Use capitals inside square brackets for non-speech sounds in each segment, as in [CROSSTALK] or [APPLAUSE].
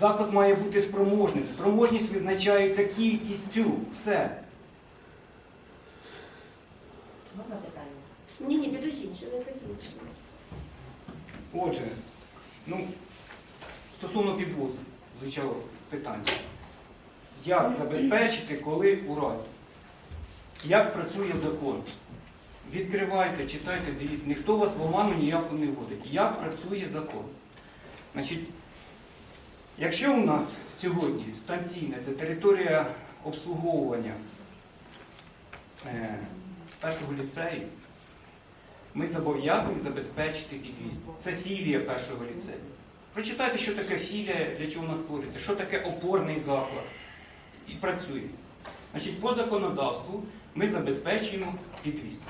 Заклад має бути спроможним. Спроможність визначається кількістю. Все. Можна питання? Ні, ні, підождіть, ще не закінчили. Отже, ну, стосовно підвозу, звучало питання. Як забезпечити, коли у разі? Як працює закон? Відкривайте, читайте, дивіться. Ніхто вас в оману ніяку не вводить. Як працює закон? Значить, якщо у нас сьогодні станційне це територія обслуговування е, першого ліцею, ми зобов'язані забезпечити підвіз. Це філія першого ліцею. Прочитайте, що таке філія, для чого вона створюється, що таке опорний заклад. І працює. Значить, по законодавству ми забезпечуємо підвіз.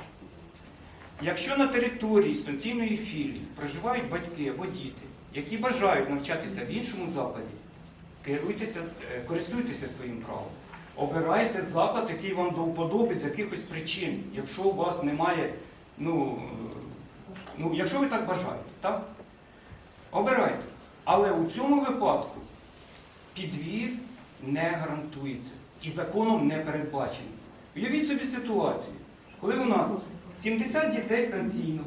Якщо на території станційної філії проживають батьки або діти, які бажають навчатися в іншому закладі, керуйтеся, е, користуйтеся своїм правом. Обирайте заклад, який вам до вподоби з якихось причин, якщо у вас немає, ну, ну якщо ви так бажаєте, так? Обирайте. Але у цьому випадку підвіз не гарантується і законом не передбачений. Уявіть собі ситуацію, коли у нас 70 дітей станційно,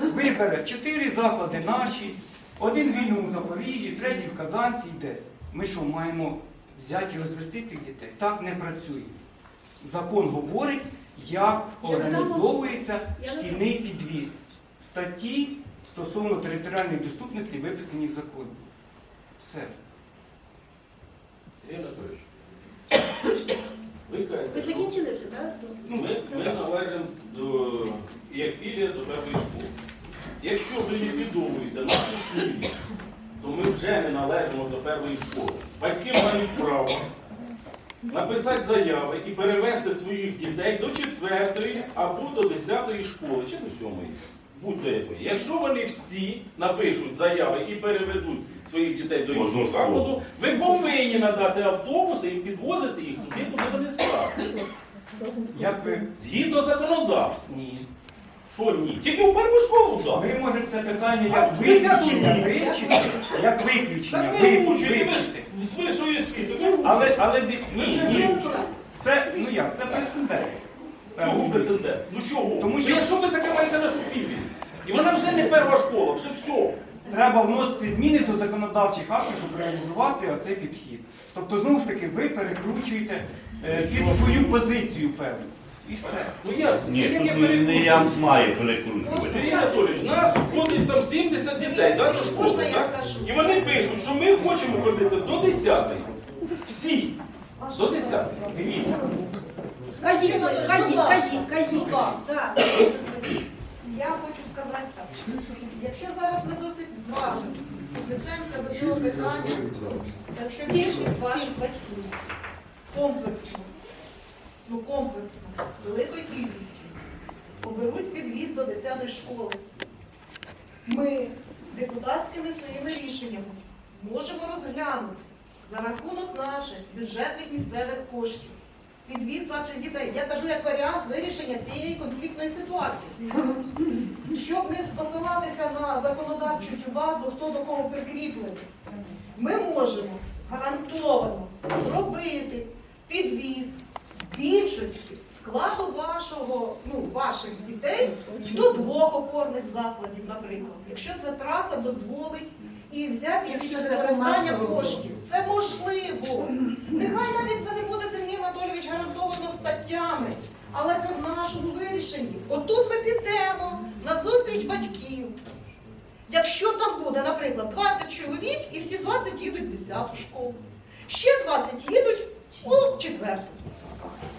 вибере 4 заклади наші, один в вільному Запоріжжі, третій в Казанці і десь. Ми що, маємо взяти і розвести цих дітей? Так не працює. Закон говорить, як організовується шкільний підвіз. Статті стосовно територіальної доступності виписані в законі. Все. Сергій Анатолійович, ви Ви кажете, що закінчили вже, так? ну, ми, ми належимо до, як філія до певної школи. Якщо ви ліквідовуєте нашу то ми вже не належимо до першої школи. Батьки мають право написати заяви і перевести своїх дітей до четвертої або до десятої школи, чи до сьомої. Будь-до якої. Якщо вони всі напишуть заяви і переведуть своїх дітей до іншого закладу, ви повинні надати автобуси і підвозити їх туди, куди вони скажуть. Як? Згідно законодавства. Ні. Що ні? Тільки в першу школу дав. Ви можете це питання як виключення вивчити, як виключення Так ви- ви ви вивчити. ж з вищої освіти. ви Але, але ви- Ми ні, ні. Це, ну як, це прецедент. Чому прецедент? Ну чого? Тому що- якщо ви закриваєте нашу філію, і вона вже не перша школа, вже все. Треба вносити зміни до законодавчих актів, щоб реалізувати оцей підхід. Тобто, знову ж таки, ви перекручуєте е, під свою позицію певну. І все. Ну я, Ні, як тут я не, не перекручую? я маю перекручувати. Сергій Анатолійович, нас ходить там 70 дітей да, до школи, Можна я так? скажу? І вони пишуть, що ми хочемо ходити до 10 Всі. До 10 Дивіться. Кажіть, кажіть, кажіть, кажіть. Так. Я хочу сказати так. Якщо зараз ми досить зважено віднесемося до цього питання, якщо більшість ваших батьків комплексно, ну комплексно, великою кількістю оберуть підвіз до 10 школи, ми депутатськими своїми рішеннями можемо розглянути за рахунок наших бюджетних місцевих коштів підвіз ваших дітей. Я кажу як варіант вирішення цієї конфліктної ситуації. Щоб не посилатися на законодавчу цю базу, хто до кого прикріплений, ми можемо гарантовано зробити підвіз більшості складу вашого, ну, ваших дітей до двох опорних закладів, наприклад. Якщо ця траса дозволить і взяти якісь використання коштів. Це можливо. Нехай навіть це не буде Сергій Анатолійович гарантовано статтями, але це в нашому вирішенні. Отут ми підемо на зустріч батьків. Якщо там буде, наприклад, 20 чоловік і всі 20 їдуть в 10 школу, ще 20 їдуть у 4.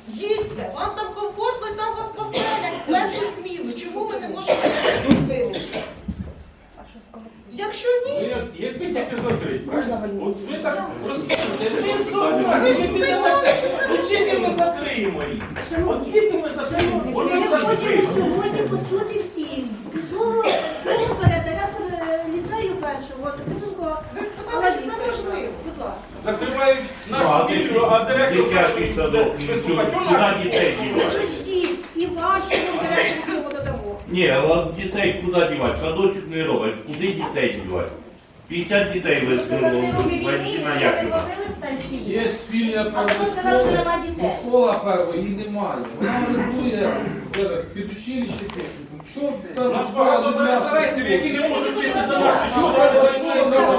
Їдьте, вам там комфортно і там вас поселять в першу зміну. Чому ми не можемо це вирішити? Якщо ні, Ну, Якби тільки закрити, правильно? От ви так розкинете, ви Ви согласні, ж ми спитали, чи це Ну ми закриємо їх. От тільки ми закриємо, вони сьогодні почути всім. Слово слово передає ліцею першого. От Петенко ви сказали, що це можливо. Будь ласка. Закривають Ну, нашу а директор Дитячий садок, ну, виступає. Куди дітей дівати? Подождіть, і вашому директору додамо. Ні, а дітей куди дівати? Садочок не робить. Куди дітей дівати? 50 дітей вискнуло. Валентина Якова. Є філія А першої хто сказав, що школи, нема ну, школа перша, її немає. Вона орендує е, підучилище нас багато переселенців, які не можуть піти до нашої Що займаються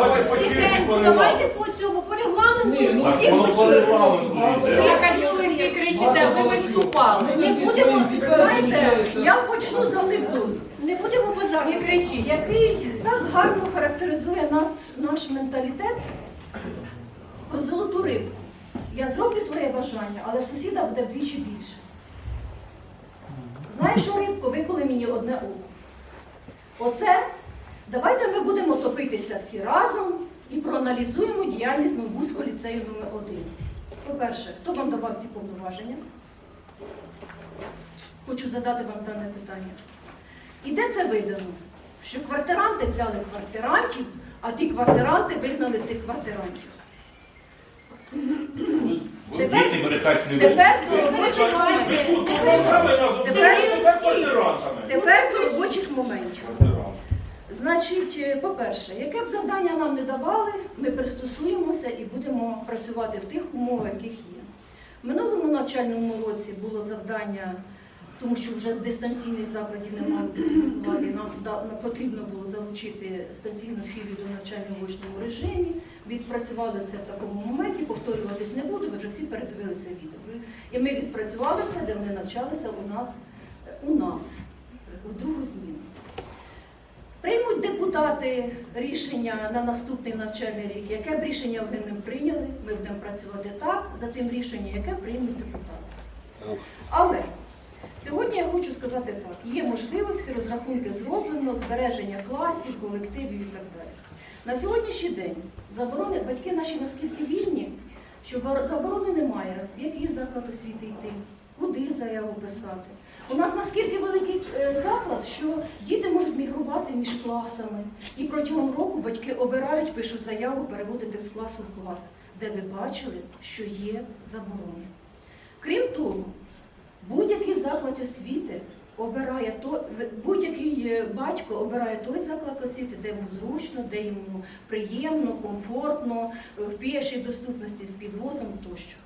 давайте по цьому, по регламенту. Ні, ну, Так всі воно по регламенту йде. Я хочу, ви всі кричите, ви виступали. Не будемо, знаєте, я почну з тут. Не будемо базарити. кричіть, який так гарно характеризує нас, наш менталітет про золоту рибку. Я зроблю твоє бажання, але сусіда буде вдвічі більше. Знаєш що, рибко, виколи мені одне око. Оце давайте ми будемо топитися всі разом і проаналізуємо діяльність Новбузького ліцею номер 1 По-перше, хто вам давав ці повноваження? Хочу задати вам дане питання. І де це видано? Що квартиранти взяли квартирантів, а ті квартиранти вигнали цих квартирантів. Тепер, Діти брехать не будуть. тепер до робочих Ви моментів. тут бомжами нас Тепер- обзиваєте, тепер квартирантами. Тепер до робочих моментів. Значить, е, по-перше, яке б завдання нам не давали, ми пристосуємося і будемо працювати в тих умовах, яких є. В минулому навчальному році було завдання, тому що вже з дистанційних закладів не мали протестувати, нам нам потрібно було залучити станційну філію до навчання в очному режимі. Відпрацювали це в такому моменті, повторюватись не буду, ви вже всі передивилися відео. І ми відпрацювали це, де вони навчалися у нас, у нас, у другу зміну. Приймуть депутати рішення на наступний навчальний рік. Яке б рішення вони не прийняли, ми будемо працювати так за тим рішенням, яке приймуть депутати. Але сьогодні я хочу сказати так: є можливості, розрахунки зроблено, збереження класів, колективів і так далі. На сьогоднішній день заборони батьки наші наскільки вільні, що заборони немає, в який заклад освіти йти, куди заяву писати. У нас наскільки великий е, заклад, що діти можуть мігрувати між класами, і протягом року батьки обирають, пишуть заяву переводити з класу в клас, де ви бачили, що є заборони. Крім того, будь-який заклад освіти обирає то, будь-який е, батько обирає той заклад освіти, де йому зручно, де йому приємно, комфортно, е, в пішій доступності з підвозом тощо.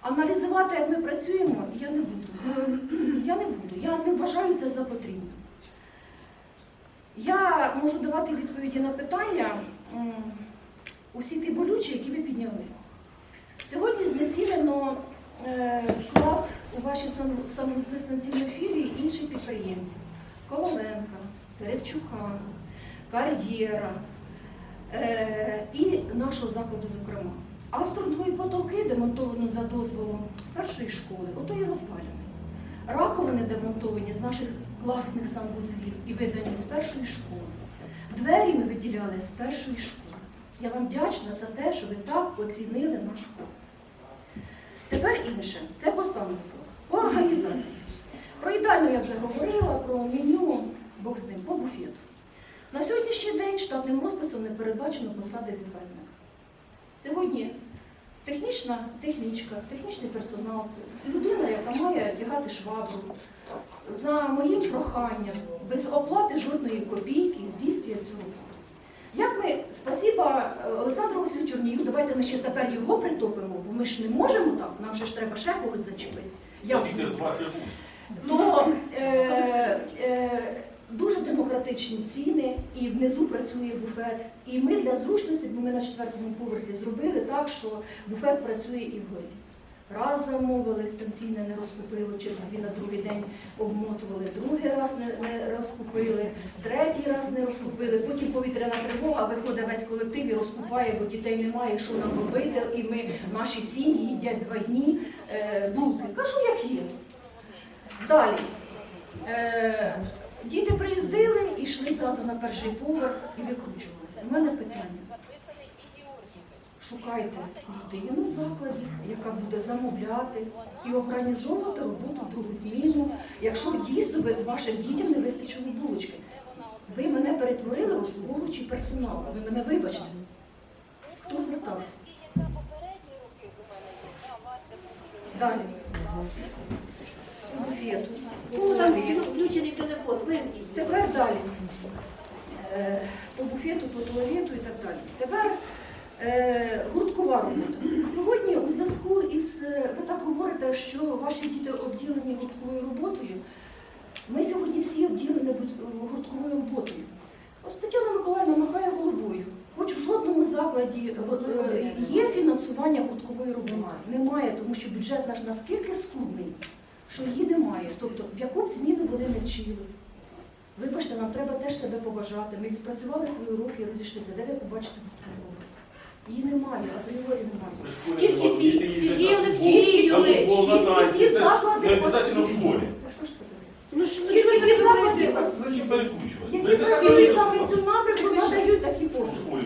Аналізувати, як ми працюємо, я не буду. [CLEARS THROAT] Я не буду. Я не вважаю це за потрібне. Я можу давати відповіді на питання усі ті болючі, які ви підняли. Сьогодні знецінено е, вклад у ваші сам- самознестанційні філії інших підприємців. Коваленка, Терепчука, Кар'єра е, і нашого закладу, зокрема. Австродвої потолки демонтовано за дозволом з першої школи, ото і розвалені. Раковини демонтовані з наших власних санвузлів і видані з першої школи. Двері ми виділяли з першої школи. Я вам вдячна за те, що ви так оцінили наш вклад. Тепер інше, це по санвузлах, по організації. Про їдальню я вже говорила, про меню, Бог з ним, по буфету. На сьогоднішній день штатним розписом не передбачено посади буфетника. Сьогодні технічна технічка, технічний персонал, людина, яка має тягати швабру, за моїм проханням, без оплати жодної копійки здійснює цю. Як ми, спасіба е, Олександру Васильовичу Чорнію, давайте ми ще тепер його притопимо, бо ми ж не можемо так, нам же ж треба ще когось зачепити. Я ваших уст. то е, е, дуже демократичні ціни, і внизу працює буфет. І ми для зручності, бо ми на четвертому поверсі зробили так, що буфет працює і вгорі. Раз замовили, станційне не розкупило, через дві на другий день обмотували, другий раз не, не розкупили, третій раз не розкупили, потім повітряна тривога, виходить весь колектив і розкупає, бо дітей немає, що нам робити, і ми, наші сім'ї їдять два дні е, булки. Кажу, як є. Далі. Е, діти приїздили і йшли зразу на перший поверх і викручувалися. У мене питання. Шукайте людину в закладі, яка буде замовляти і організовувати роботу в другу зміну, якщо дійсно ви, вашим дітям не вистачило булочки. Ви мене перетворили в обслуговуючий персонал. Ви мене вибачте. Хто звертався? Далі. Буфету. Кому там включений телефон, вимкніть. Тепер далі. е, по буфету, по туалету і так далі. Тепер гурткова робота. Сьогодні у зв'язку із е, ви так говорите, що ваші діти обділені гуртковою роботою. Ми сьогодні всі обділені гуртковою роботою. Ось Тетяна Миколаївна махає головою. Хоч в жодному закладі е, є фінансування гурткової роботи. Немає, тому що бюджет наш наскільки скудний, що її немає. Тобто, в яку б зміну вони не вчились. Вибачте, нам треба теж себе поважати. Ми відпрацювали свої роки і розійшлися. Де ви побачите? Її немає, апріорі немає. Тільки ті, тільки танці. ті заклади Не обов'язково в школі. Та що ж це таке? Ну ж Тільки ті заклади Зачем перекручувати? які працюють саме в цьому напрямку, надають такі послуги.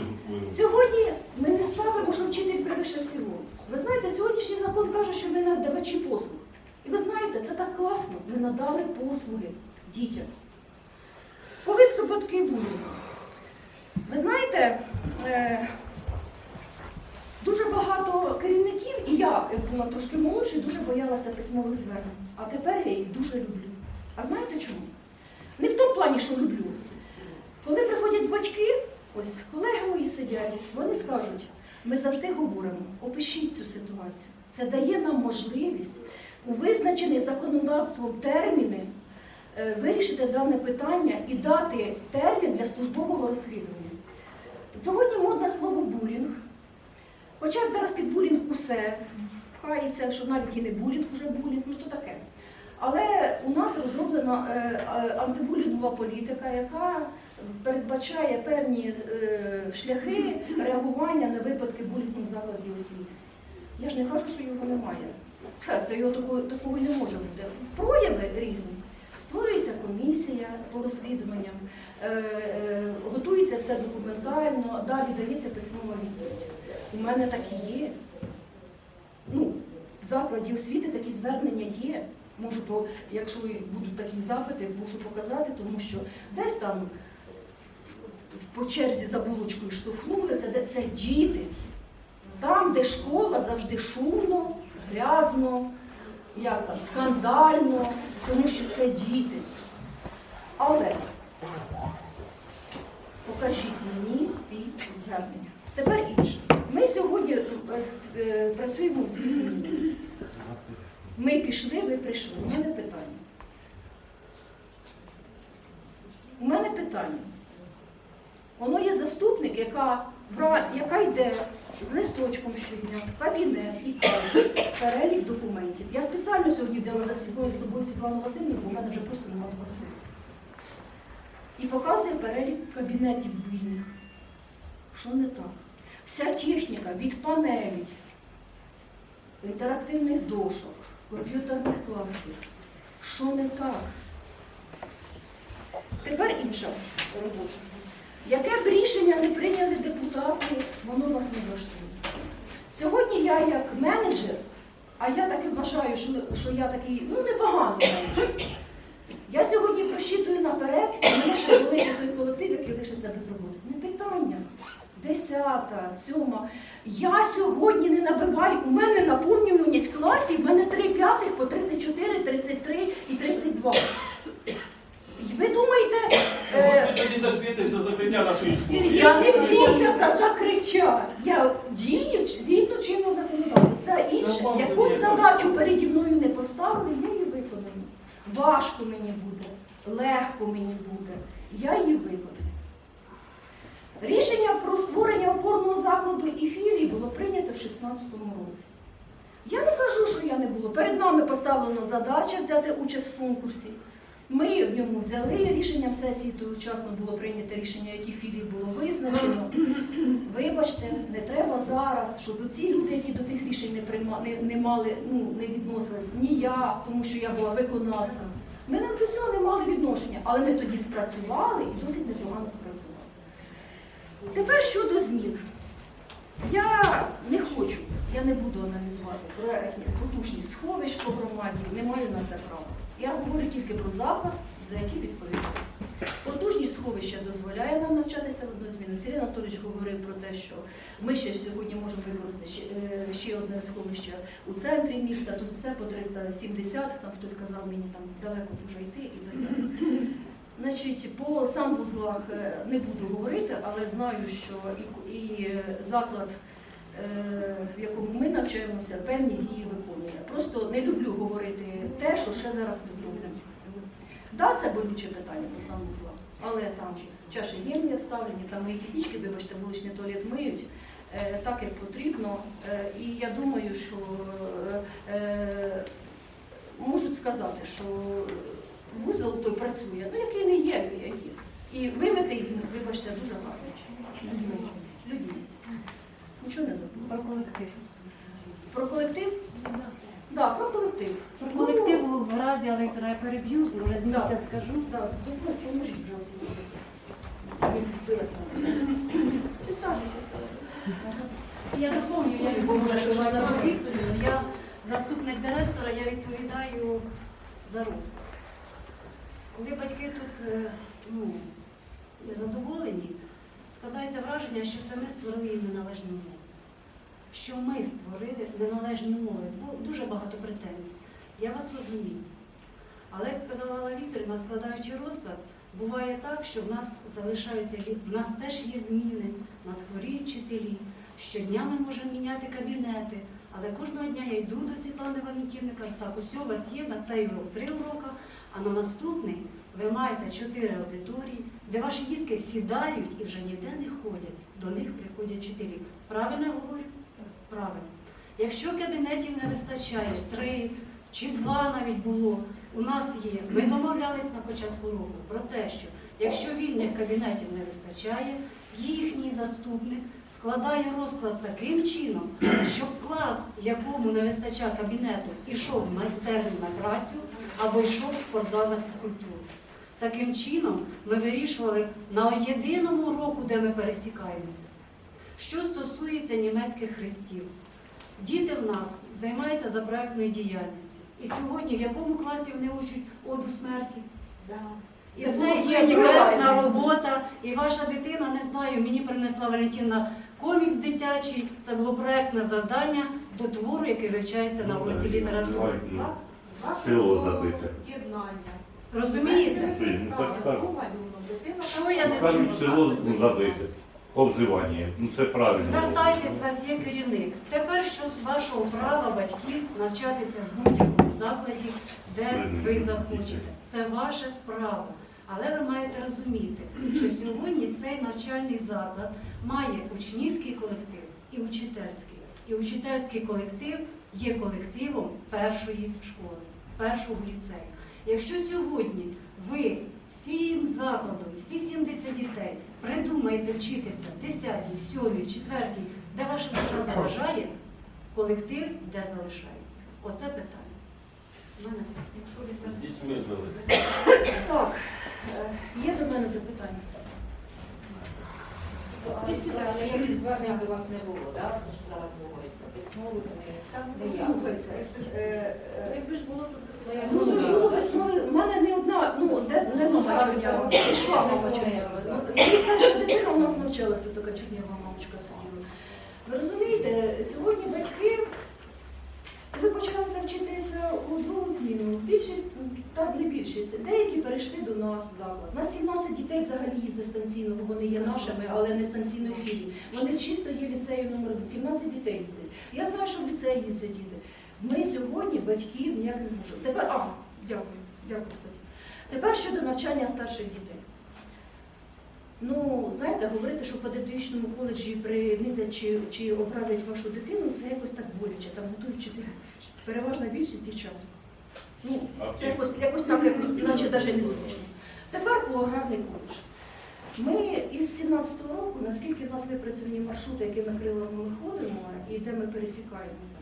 Сьогодні ми не ставимо, що вчитель превише всього. Ви знаєте, сьогоднішній закон каже, що ми надавачі послуг. І ви знаєте, це так класно. Ми надали послуги дітям. Ковід кропотки булінг. Ви знаєте, е, дуже багато керівників, і я як була трошки молодшою, дуже боялася письмових звернень. А тепер я їх дуже люблю. А знаєте чому? Не в тому плані, що люблю. Коли приходять батьки, ось колеги мої сидять, вони скажуть, ми завжди говоримо, опишіть цю ситуацію. Це дає нам можливість у визначені законодавством терміни е, вирішити дане питання і дати термін для службового розслідування. Сьогодні модне слово булінг. Хоча зараз під булінг усе пхається, що навіть і не булінг, вже булінг, ну то таке. Але у нас розроблена е, е, антибулінгова політика, яка передбачає певні е, шляхи реагування на випадки булінгу в закладі освіти. Я ж не кажу, що його немає. Та, його такого, такого не може бути. Прояви різні. Створюється комісія по розслідуванням, готується все документально, далі дається письмова відповідь. У мене так і є. Ну, в закладі освіти такі звернення є. Можу, по, якщо будуть такі запити, можу показати, тому що десь там по черзі за булочкою штовхнулися, де це діти. Там, де школа, завжди шумно, грязно, як там, скандально, тому що це діти. Але покажіть мені ті звернення. Тепер інше. Ми сьогодні е, працюємо в дві зміни. Ми пішли, ви прийшли. У мене питання. У мене питання. Воно є заступник, яка, яка йде з листочком щодня кабінет і каже перелік документів. Я спеціально сьогодні взяла з собою Світлану Васильівну, бо в мене вже просто немає Василь. І показує перелік кабінетів вільних. Що не так? Вся техніка від панелей, інтерактивних дошок, комп'ютерних класів. Що не так? Тепер інша робота. Яке б рішення не прийняли депутати, воно вас не влаштує. Сьогодні я як менеджер, а я таки вважаю, що, що я такий, ну, непоганий. Я сьогодні просчитую наперед, і ще великий той колектив, який лишиться без роботи. Не питання. Десята, сьома. Я сьогодні не набиваю, у мене наповнюваність класів, в мене три п'ятих по 34, 33 і 32. І Ви думаєте, е, Можете тоді так битись за закриття нашої школи. я не б'юся за закриття. Я дію ч- згідно чинного законодавства. Все інше, яку б задачу переді мною не поставили, я її виконаю. Важко мені буде, легко мені буде. Я її виконаю. Рішення про створення опорного закладу і філії було прийнято в 2016 році. Я не кажу, що я не було. Перед нами поставлено задача взяти участь в конкурсі. Ми в ньому взяли рішенням сесії, тогочасно було прийнято рішення, які філії було визначено. Вибачте, не треба зараз, щоб ці люди, які до тих рішень не прийма, не, не мали, ну не відносились, ні я, тому що я була виконавцем. Ми не до цього не мали відношення, але ми тоді спрацювали і досить непогано спрацювали. Тепер щодо змін. Я не хочу, я не буду аналізувати проектні потужність сховищ по громаді, не маю на це права. Я говорю тільки про заклад, за який відповідаю. Потужність сховища дозволяє нам навчатися в однозміну. Сергій Анатолійович говорив про те, що ми ще сьогодні можемо використати ще, е, одне сховище у центрі міста. Тут все по 370, там хтось сказав мені там далеко дуже йти і так далі. Значить, по санвузлах е, не буду говорити, але знаю, що і, і е, заклад, е, в якому ми навчаємося, певні дії виконує. Просто не люблю говорити те, що ще зараз не зроблено. Да, це болюче питання по санвузлах, але там чаші гімні вставлені, там мої технічки, вибачте, вуличний туалет миють. Так як потрібно, і я думаю, що е, можуть сказати, що вузол той працює, ну який не є, є. І вимитий він, вибачте, дуже гарний. З людьми. Нічого не забула. Про колектив. Про колектив? Так, про колектив. Про колектив в разі, але я переб'ю, вже з місця Да. скажу. Так, добре, поможіть, будь ласка. Місце спилась Я доповню, я Бо може, що я заступник директора, я відповідаю за розвиток. Коли батьки тут е, ну, незадоволені, складається враження, що це ми створили їм неналежні умови. Що ми створили неналежні умови. Дуже багато претензій. Я вас розумію. Але, як сказала Алла Вікторівна, складаючи розклад, буває так, що в нас залишаються, в нас теж є зміни, в нас хворіють вчителі. Щодня ми можемо міняти кабінети, але кожного дня я йду до Світлани Валентівни, кажу, так, ось у вас є на цей урок три уроки, а на наступний ви маєте чотири аудиторії, де ваші дітки сідають і вже ніде не ходять. До них приходять вчителі. Правильно я говорю? Правильно. Якщо кабінетів не вистачає, три чи два навіть було, у нас є. Ми домовлялись на початку року про те, що якщо вільних кабінетів не вистачає, їхній заступник складає розклад таким чином, щоб клас, якому не вистачає кабінету, ішов майстерню на працю або йшов в спортзал на фізкультуру. Таким чином ми вирішували на єдиному уроку, де ми пересікаємося. Що стосується німецьких хрестів, діти в нас займаються за проектною діяльністю. І сьогодні в якому класі вони учать оду смерті? І Це це є сьогодні робота. І ваша дитина, не знаю, мені принесла Валентина комікс дитячий. Це було проектне завдання до твору, який вивчається на уроці літератури. Ну, Село забите. єднання. Розумієте? Ну, так кажуть. Що я не Кажуть, село забите. Повзивання. Ну це правильно. Звертайтесь, вас є керівник. Тепер що з вашого права батьків навчатися в будь-якому закладі, де ви захочете. Це ваше право. Але ви маєте розуміти, що сьогодні цей навчальний заклад має учнівський колектив і учительський. І учительський колектив є колективом першої школи, першого ліцею. Якщо сьогодні ви всім закладом, всі 70 дітей придумаєте вчитися в 10, 7, 4, де ваша душа заважає, колектив де залишається. Оце питання. У мене все. З дітьми. Так, е, є до мене запитання. Але як звернення до вас не було, так? Тому що зараз говориться, письмових не Слухайте, е, е, Якби ж було, тут? Ну, було письмо, в мене не одна, ну, де, де мама Чорнява? Пішла мама Чорнява? Ну, дитина у нас навчалася, така Чорнява мамочка сиділа. Ви розумієте, сьогодні батьки, коли почалися вчитися у другу зміну, більшість, так не більшість, деякі перейшли до нас в заклад. У нас 17 дітей взагалі їздить станційно, бо вони є нашими, але не станційної філії. Вони чисто є ліцею номер 1, 17 дітей їздять. Я знаю, що в ліцеї їздять діти. Ми сьогодні батьків ніяк не зможемо. Тепер, а, дякую, дякую, кстати. Тепер щодо навчання старших дітей. Ну, знаєте, говорити, що в педагогічному коледжі принизять чи, чи образять вашу дитину, це якось так боляче. Там готують вчителі. Переважна більшість дівчаток. Ну, це якось, якось так, якось, наче навіть незручно. Тепер по аграрний коледж. Ми із 17-го року, наскільки в нас випрацьовані маршрути, якими крилами ми ходимо і де ми пересікаємося,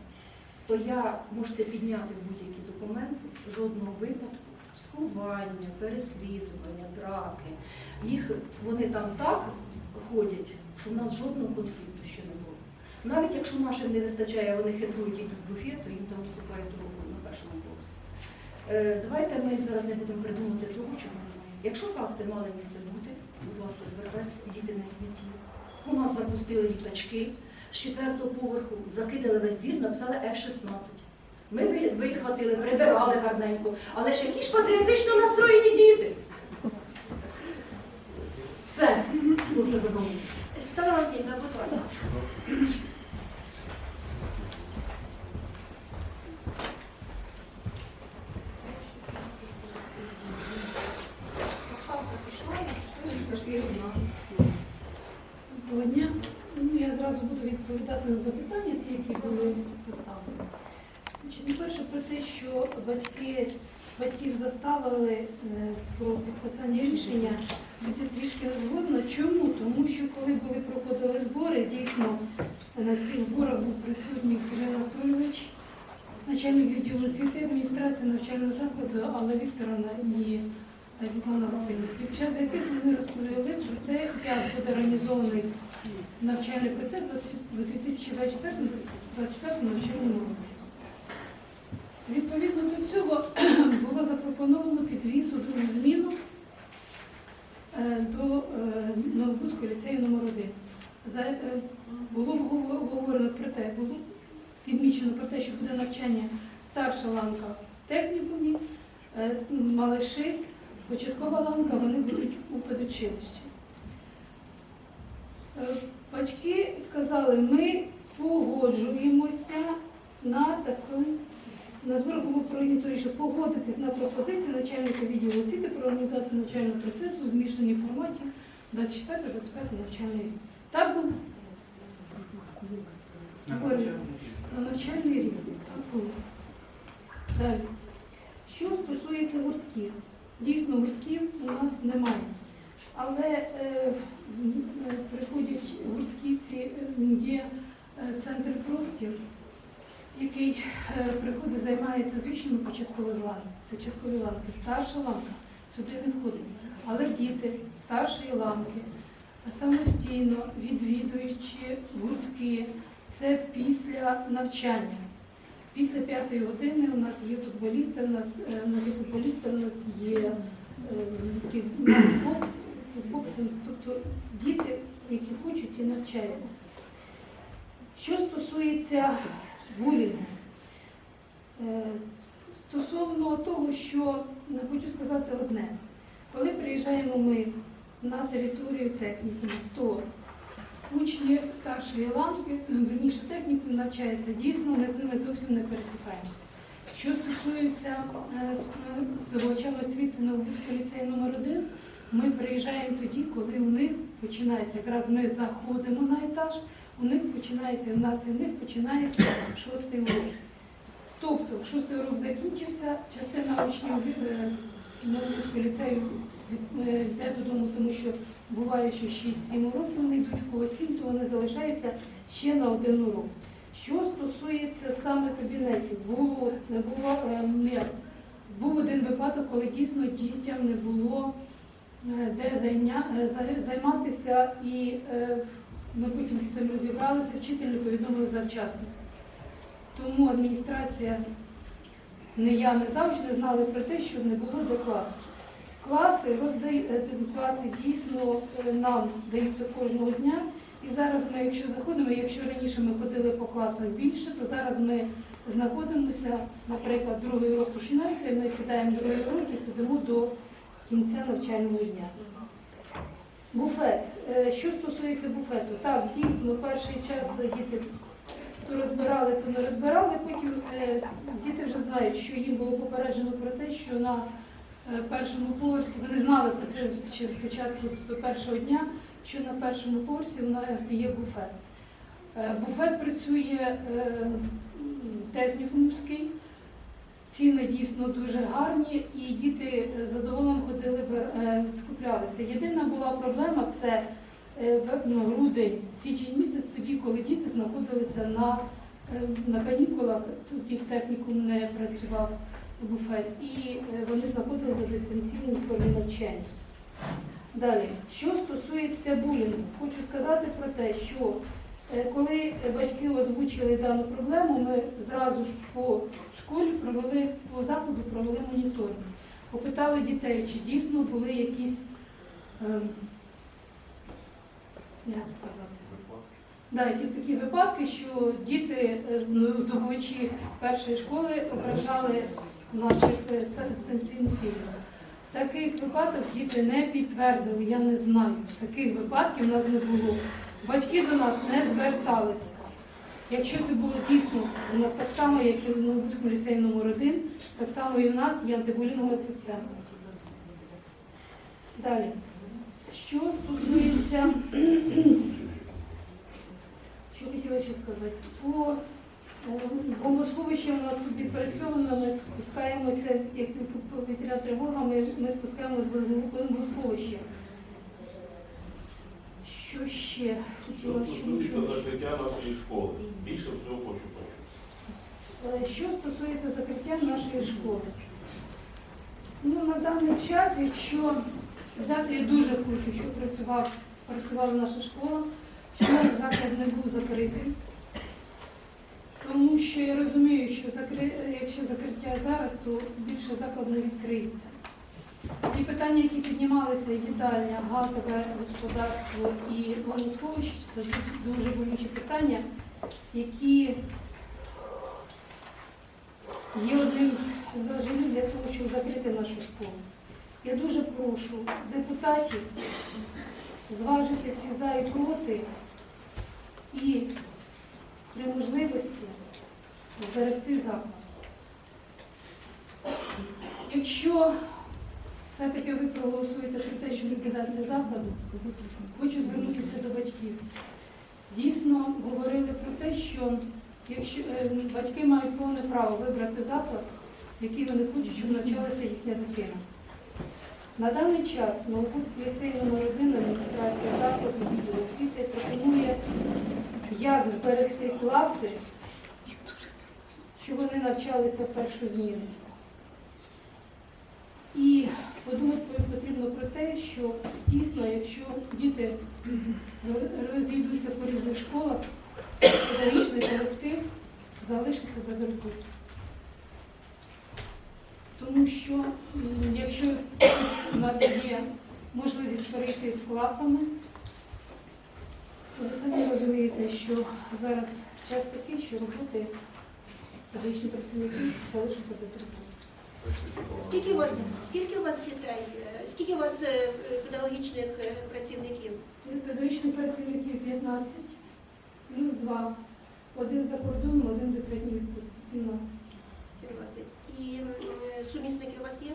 то я можете підняти будь-які документи, жодного випадку, сховання, переслідування, драки. Їх вони там так ходять, що в нас жодного конфлікту ще не було. Навіть якщо нашим не вистачає, вони хитрують йдуть в буфет, то їм там вступають руку на першому поверсі. Е, давайте ми зараз не будемо придумувати того, чого немає. Якщо факти мали місце бути, будь ласка, звертайтеся, діти не сміті. У нас запустили літачки з четвертого поверху, закидали весь двір, написали F-16. Ми вихватили, прибирали гарненько. Але ж які ж патріотично настроєні діти. Все, дуже добре. Староті, будь ласка. Про підписання рішення, буде трішки незгодно. Чому? Тому що коли були проходили збори, дійсно на цих зборах був присутній Сергій Анатолійович, начальник відділу освіти адміністрації навчального закладу Алла Вікторовна і Світлана Васильівна. Під час яких вони розповіли про те, як буде організований навчальний процес у 2024 навчальному році. Відповідно до цього [CLEARS THROAT] було запропоновано підвіз у другу зміну до е, Новобузького ліцею номер 1 е, Було обговор- обговорено про те, було відмічено про те, що буде навчання старша ланка в технікумі, е, малиші, початкова ланка, вони будуть у педучилищі. Е, Батьки сказали, ми погоджуємося на таку. На зборах було прийнято рішення погодитись на пропозицію начальника відділу освіти про організацію навчального процесу у змішаній форматі 24-25 навчальний рік. Так було? На навчальний рік. Так було. Далі. Що стосується гуртків, дійсно гуртків у нас немає. Але е, е, приходять гуртківці, є е, центр простір, який е, приходить, займається з учнями початкової ланки. Початкові ланки, старша ланка сюди не входить. Але діти старшої ланки самостійно відвідуючи гуртки, це після навчання. Після п'ятої години у нас є футболісти, у нас, е, у нас є футболісти, у нас є е, бокс, боксинг, тобто діти, які хочуть і навчаються. Що стосується булінгу, е, стосовно того, що хочу сказати одне, коли приїжджаємо ми на територію техніки, то учні старшої ланки, верніше техніку навчаються дійсно, ми з ними зовсім не пересікаємося. Що стосується е, з- здобувачами освіти Новобузького ліцею номер 1 ми приїжджаємо тоді, коли у них починається, якраз ми заходимо на етаж, у них починається, у нас і в них починається шостий урок. Тобто шостий урок закінчився, частина учнів е, ліцею е, йде додому, тому що буває, що 6-7 уроків вони йдуть, в кого 7, то вони залишаються ще на один урок. Що стосується саме кабінетів, було, не було, е, ні, був один випадок, коли дійсно дітям не було е, де зайня, е, займатися, і ми потім з цим розібралися, вчитель не повідомив завчасно. Тому адміністрація, не я, не завжди знали про те, що не було до класу. Класи роздають класи дійсно е, нам даються кожного дня. І зараз ми, якщо заходимо, якщо раніше ми ходили по класах більше, то зараз ми знаходимося, наприклад, другий урок починається, і ми сідаємо другий урок і сидимо до кінця навчального дня. Буфет. Е, Що стосується буфету, так, дійсно, перший час діти то розбирали, то не розбирали. Потім е, діти вже знають, що їм було попереджено про те, що на е, першому поверсі вони знали про це ще спочатку з першого дня, що на першому поверсі у нас є буфет. Буфет працює технікумський. Ціни дійсно дуже гарні, і діти задоволено ходили, е, скуплялися. Єдина була проблема це е, ну, грудень, січень місяць, тоді, коли діти знаходилися на, е, на канікулах, тоді технікум не працював буфет, і вони знаходилися в дистанційній формі навчання. Далі, що стосується булінгу, хочу сказати про те, що коли батьки озвучили дану проблему, ми зразу ж по школі провели по закладу провели моніторинг. Попитали дітей, чи дійсно були якісь ем, як сказати. Да, якісь такі випадки, що діти, е, ну, здобувачі першої школи ображали наших е, станційних фільмів. Таких випадків діти не підтвердили, я не знаю. Таких випадків у нас не було. Батьки до нас не зверталися. Якщо це було дійсно у нас так само, як і в Новобузькому ліцеї номер 1 так само і в нас є антибулінгова система. Далі. Що стосується, [CLEARS THROAT] що хотіла ще сказати, по е, бомбосховище у нас тут відпрацьовано, ми спускаємося, як повітря тривога, ми, ми спускаємося до бомбосховища. Що ще хотіла стосується закриття нашої школи, більше всього хочу почути. Е, Що стосується закриття нашої школи, ну на даний час, якщо взяти, я дуже хочу, щоб працював, працювала наша школа, щоб наш заклад не був закритий. Тому що я розумію, що закри... якщо закриття зараз, то більше заклад не відкриється. Ті питання, які піднімалися, їдальня, газове господарство і вогнесховище, це дуже болючі питання, які є одним з важелів для того, щоб закрити нашу школу. Я дуже прошу депутатів зважити всі за і проти і при можливості зберегти заклад. Якщо все-таки ви проголосуєте про те, що ліквідація закладу, хочу звернутися до батьків. Дійсно говорили про те, що якщо е, батьки мають повне право вибрати заклад, який вони хочуть, щоб навчалася їхня дитина. На даний час Новопутський ліцей номер 1 адміністрація закладу відділу освіти пропонує, як зберегти класи, щоб вони навчалися в першу зміну. І подумати потрібно про те, що дійсно, якщо діти розійдуться по різних школах, педагогічний колектив залишиться без роботи. Тому що якщо у нас є можливість перейти з класами, то ви самі розумієте, що зараз час такий, що роботи педагогічні працівники залишаться без роботи. Скільки у вас, скільки у вас дітей, скільки у вас е, педагогічних е, працівників? Від педагогічних працівників 15, плюс 2. Один за кордоном, один декретній відпустці, 17. 17. І е, сумісники у вас є?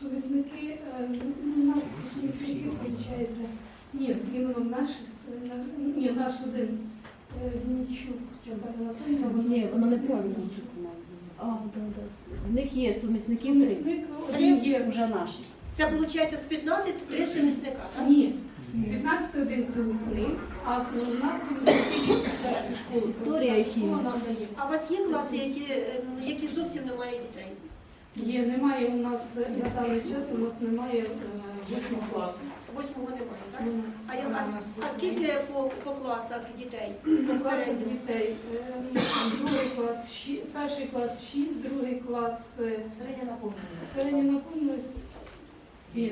Сумісники, е, у нас сумісники, виходить, ні, іменно наш, е, ні, наш один, Вінничук, Чорбата Анатолійовна, вона Ні, вона сумісник. неправильно. А, да, да. В них є сумісники три. Сумісник один є. Вже наші. Це виходить з 15 три сумісника. так? Ні, з 15 один сумісник, а у нас сумісники є з школи. Історія і хімія. А у вас є класи, які, е, які зовсім немає дітей? Є, немає у нас е, на даний час у нас немає е, восьмого класу. Восьмого немає, так? А, я- а, а скільки по, по класах дітей? По класах дітей. е, Другий клас, ші- перший клас 6, другий клас е, Середня наповненість. середня наповненість.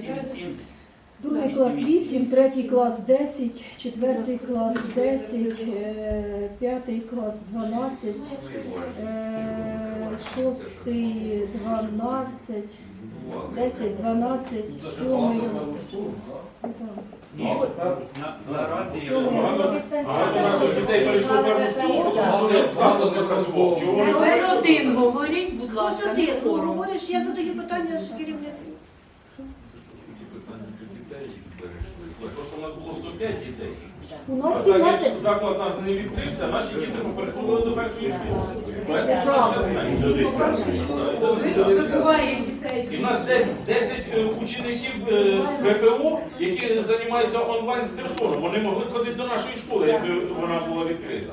Зараз- Другий клас 8, третій клас 10, четвертий клас 10, е, п'ятий клас 12, е, шостий 12, 10, 12, сьомий. Так. Ні, на, наразі. Чого вони Це один говоріть, будь Ось один, ну говориш, я задаю питання ж керівник. Просто у нас було 105 дітей. У нас так, якщо заклад нас не відкрився, наші діти попередили до першої школи. І в нас десь 10 е, учеників е, ВПО, які займаються онлайн з Херсону. Вони могли ходити до нашої школи, якби вона була відкрита.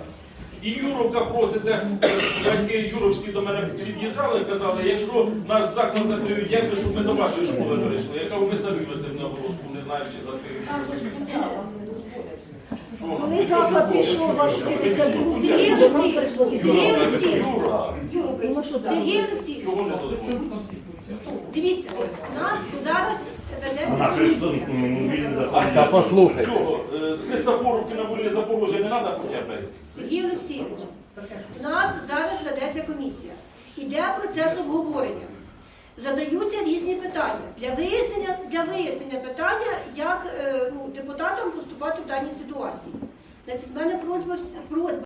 І Юровка проситься, е, батьки Юровські до мене під'їжджали і казали, якщо наш заклад закриють, як ви, щоб ми до вашої школи перейшли. Я кажу, ви самі висить на волоску, не знаючи за що. Коли заклад пішов ваш 52 рік, прийшло що це? Сергій Олексійович, чого не дозволено? дивіться, нас зараз А послухайте. Цього, е, з Христофоровки на вулиці Запорожжя не треба перейти? Сергій Олексійович, у нас зараз ведеться комісія. Іде процес обговорення. Задаються різні питання для вияснення, для вияснення питання, як е, ну, депутатам поступати в даній ситуації. Значить, в мене просьба, просьба